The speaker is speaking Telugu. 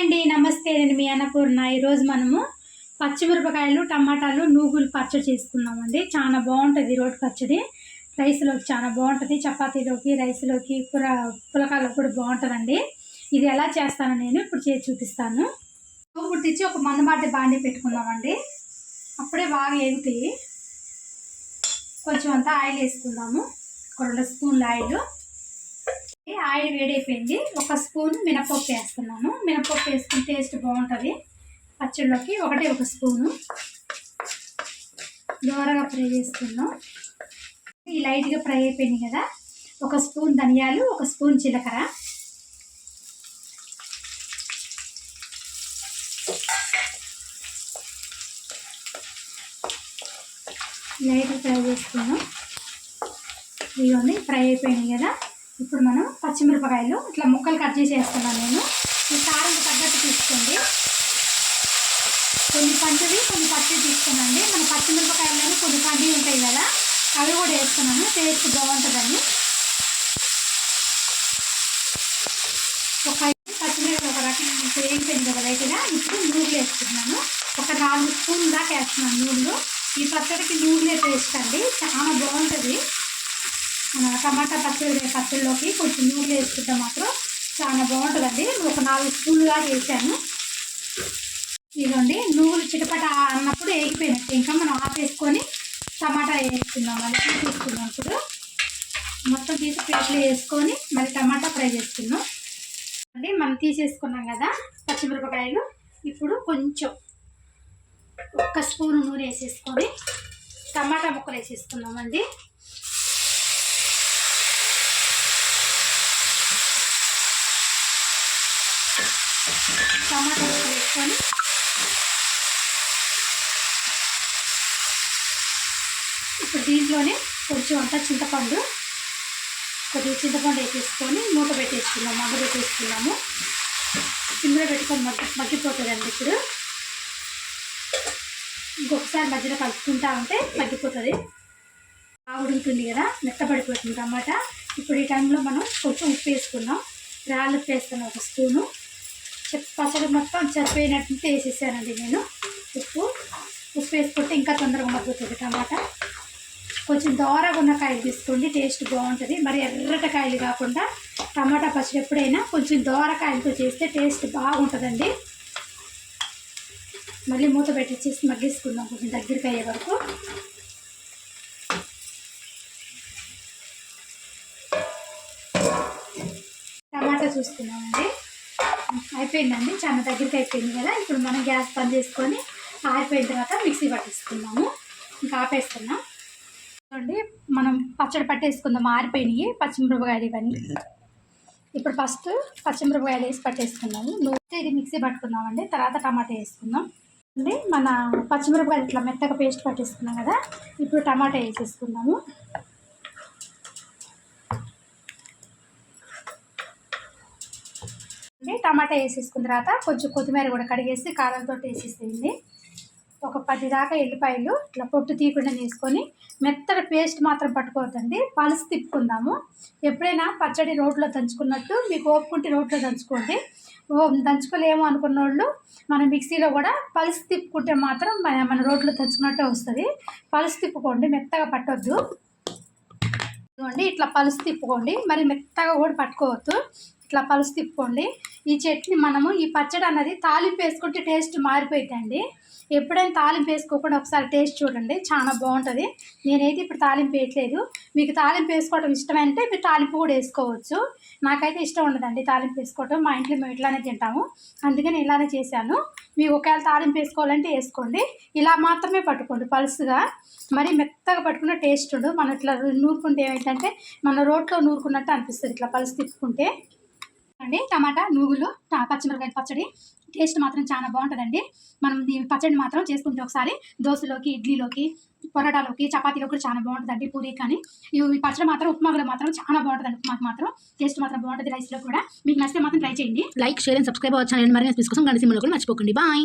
అండి నమస్తే. నేను మీ అన్నపూర్ణ. ఈరోజు మనము పచ్చిమిరపకాయలు టమాటాలు నూగులు పచ్చడి చేసుకున్నామండి చాలా బాగుంటుంది రోటి పచ్చడి. రైస్లోకి చాలా బాగుంటుంది. చపాతీలోకి రైస్లోకి కూర పులకాలకు కూడా బాగుంటుందండి. ఇది ఎలా చేస్తానో నేను ఇప్పుడు చేసి చూపిస్తాను. పుట్టించి ఒక మందబాటి బాండి పెట్టుకుందామండి. అప్పుడే బాగా ఎగుతాయి కొంచెం అంతా ఆయిల్ వేసుకుందాము. ఒక రెండు స్పూన్ల ఆయిల్. ఆయిల్ వేడైపోయింది ఒక స్పూన్ మినపప్పు వేస్తున్నాను. మినపప్పు వేసుకుని టేస్ట్ బాగుంటుంది. పచ్చళ్ళకి ఒకటే ఒక స్పూను. దోరగా ఫ్రై చేసుకున్నాం ఈ లైట్గా ఫ్రై అయిపోయినాయి కదా. ఒక స్పూన్ ధనియాలు ఒక స్పూన్ జీలకర్ర. లైట్గా ఫ్రై చేసుకున్నాం ఇవన్నీ ఫ్రై అయిపోయినాయి కదా. ఇప్పుడు మనం పచ్చిమిరపకాయలు ఇట్లా ముక్కలు కట్ చేసి వేస్తున్నాను నేను. ఈ కారం తగ్గట్టు తీసుకోండి. కొన్ని పంచవి కొన్ని పచ్చి తీసుకున్నాండి మన పచ్చిమిరపకాయలు కొన్ని పండి ఉంటాయి కదా అవి కూడా వేస్తున్నాను. టేస్ట్ బాగుంటుందండి. ఒక పచ్చిమిరపకాయ ఒక రకం వేయించింది ఒక లైట్గా ఇప్పుడు నూనెలు వేసుకుంటున్నాను ఒక నాలుగు స్పూన్ దాకా వేస్తున్నాను నూనెలు ఈ పచ్చడికి నూనెలే టేస్ట్ అండి చాలా బాగుంటుంది. మన టమాటా పచ్చడి పచ్చడిలోకి కొంచెం నూనె వేసుకుంటే మాత్రం చాలా బాగుంటుందండి. ఒక నాలుగు స్పూన్లుగా వేసాను ఇదిగోండి నువ్వులు చిటపట అన్నప్పుడు వేగిపోయినట్టు ఇంకా మనం ఆపేసుకొని టమాటా వేసుకుందాం మళ్ళీ తీసుకుందాం ఇప్పుడు. మొత్తం తీసి ప్లేట్లో వేసుకొని మళ్ళీ టమాటా ఫ్రై చేసుకుందాం అండి మనం తీసేసుకున్నాం కదా పచ్చిమిరపకాయలు. ఇప్పుడు కొంచెం ఒక్క స్పూన్ నూనె వేసేసుకొని టమాటా ముక్కలు వేసేసుకున్నామండి. టమాటా వేసుకొని ఇప్పుడు దీంట్లోనే కొంచెం అంతా చింతపండు కొద్దిగా చింతపండు వేసేసుకొని మూత పెట్టేసుకున్నాం మగ్గ పెట్టేసుకున్నాము ఇందులో పెట్టుకొని మగ్గి మగ్గిపోతుందండి ఇప్పుడు. ఇంకొకసారి మధ్యలో కలుపుకుంటా ఉంటే మగ్గిపోతుంది. బాగా ఉడుకుతుంది కదా మెత్తపడిపోతుంది టమాటా. ఇప్పుడు ఈ టైంలో మనం కొంచెం ఉప్పు వేసుకున్నాం రాళ్ళు ఉప్పు ఒక స్పూను. పచ్చడి మొత్తం సరిపోయినట్టు వేసేసానండి నేను. ఉప్పు ఉప్పు వేసుకుంటే ఇంకా తొందరగా మగ్గుతుంది టమాటా. కొంచెం దోరగా ఉన్న కాయలు తీసుకోండి టేస్ట్ బాగుంటుంది. మరి ఎర్రట కాయలు కాకుండా టమాటా పచ్చడి ఎప్పుడైనా కొంచెం దోరకాయలతో చేస్తే టేస్ట్ బాగుంటుందండి. మళ్ళీ మూత పెట్టించేసి మగ్గించుకుందాం కొంచెం దగ్గరికి అయ్యే వరకు. టమాటా చూసుకున్నామండి. అయిపోయిందండి. చాలా దగ్గరికి అయిపోయింది కదా. ఇప్పుడు మనం గ్యాస్ బంద్ చేసుకొని ఆరిపోయిన తర్వాత మిక్సీ పట్టేసుకుందాము. ఇంకా ఆపేస్తున్నాం. చూడండి మనం పచ్చడి పట్టేసుకుందాం. ఆరిపోయినాయి. పచ్చిమిరపకాయలు ఇవన్నీ. ఇప్పుడు ఫస్ట్ పచ్చిమిరపకాయలు వేసి పట్టేసుకున్నాము నూనె ఇది మిక్సీ పట్టుకుందామండి తర్వాత టమాటా వేసుకుందాం. అండి మన పచ్చిమిరపకాయలు ఇట్లా మెత్తగా పేస్ట్ పట్టేసుకున్నాం కదా. ఇప్పుడు టమాటా వేసేసుకుందాము. టమాటా వేసేసుకున్న తర్వాత కొంచెం కొత్తిమీర కూడా కడిగేసి కారంతో వేసేసేయండి ఒక పది దాకా ఎల్లిపాయలు ఇట్లా పొట్టు తీయకుండా వేసుకొని మెత్తడి పేస్ట్ మాత్రం పట్టుకోవద్దండి. పలుసు తిప్పుకుందాము. ఎప్పుడైనా పచ్చడి రోడ్లో దంచుకున్నట్టు మీకు ఓపుకుంటే రోడ్లో దంచుకోండి. ఓ దంచుకోలేము అనుకున్న వాళ్ళు మన మిక్సీలో కూడా పలుసు తిప్పుకుంటే మాత్రం మన మన రోడ్లో దంచుకున్నట్టే వస్తుంది. పలుసు తిప్పుకోండి మెత్తగా పట్టొద్దు. ఇట్లా పలుసు తిప్పుకోండి. మరి మెత్తగా కూడా పట్టుకోవద్దు. ఇట్లా పలుసు తిప్పుకోండి. ఈ చట్నీ మనము ఈ పచ్చడి అన్నది తాలింపు వేసుకుంటే టేస్ట్ మారిపోయిందండి ఎప్పుడైనా తాలింపు వేసుకోకుండా ఒకసారి టేస్ట్ చూడండి. చాలా బాగుంటుంది. నేనైతే ఇప్పుడు తాలింపు వేయట్లేదు. మీకు తాలింపు వేసుకోవడం ఇష్టమైతే మీరు తాలింపు కూడా వేసుకోవచ్చు. నాకైతే ఇష్టం ఉండదండి తాలింపు వేసుకోవడం మా ఇంట్లో మేము ఇట్లానే తింటాము. అందుకని ఇలానే చేశాను. మీకు ఒకవేళ తాలింపు వేసుకోవాలంటే వేసుకోండి. ఇలా మాత్రమే పట్టుకోండి పలుసుగా. మరి మెత్తగా పట్టుకున్న టేస్ట్ ఉండదు. మనం ఇట్లా నూరుకుంటే ఏమైందంటే మన రోట్లో నూరుకున్నట్టు అనిపిస్తుంది ఇట్లా పలుసు తిప్పుకుంటే. అండి టమాటా నువ్వులు పచ్చిమిరపకాయ పచ్చడి. టేస్ట్ మాత్రం చాలా బాగుంటుందండి. మనం ఈ పచ్చడి మాత్రం చేసుకుంటే ఒకసారి దోశలోకి ఇడ్లీలోకి పొరటాలోకి చపాతీలో కూడా చాలా బాగుంటుందండి పూరి కానీ. ఈ పచ్చడి మాత్రం ఉప్మాలో మాత్రం చాలా బాగుంటుందండి ఉప్మాకి మాత్రం. టేస్ట్ మాత్రం బాగుంటుంది రైస్లో కూడా. మీకు నచ్చితే మాత్రం ట్రై చేయండి. లైక్ షేర్ అండ్ సబ్స్క్రైబ్ అవ్వచ్చు. మరి కూడా మర్చిపోకండి. బాయ్.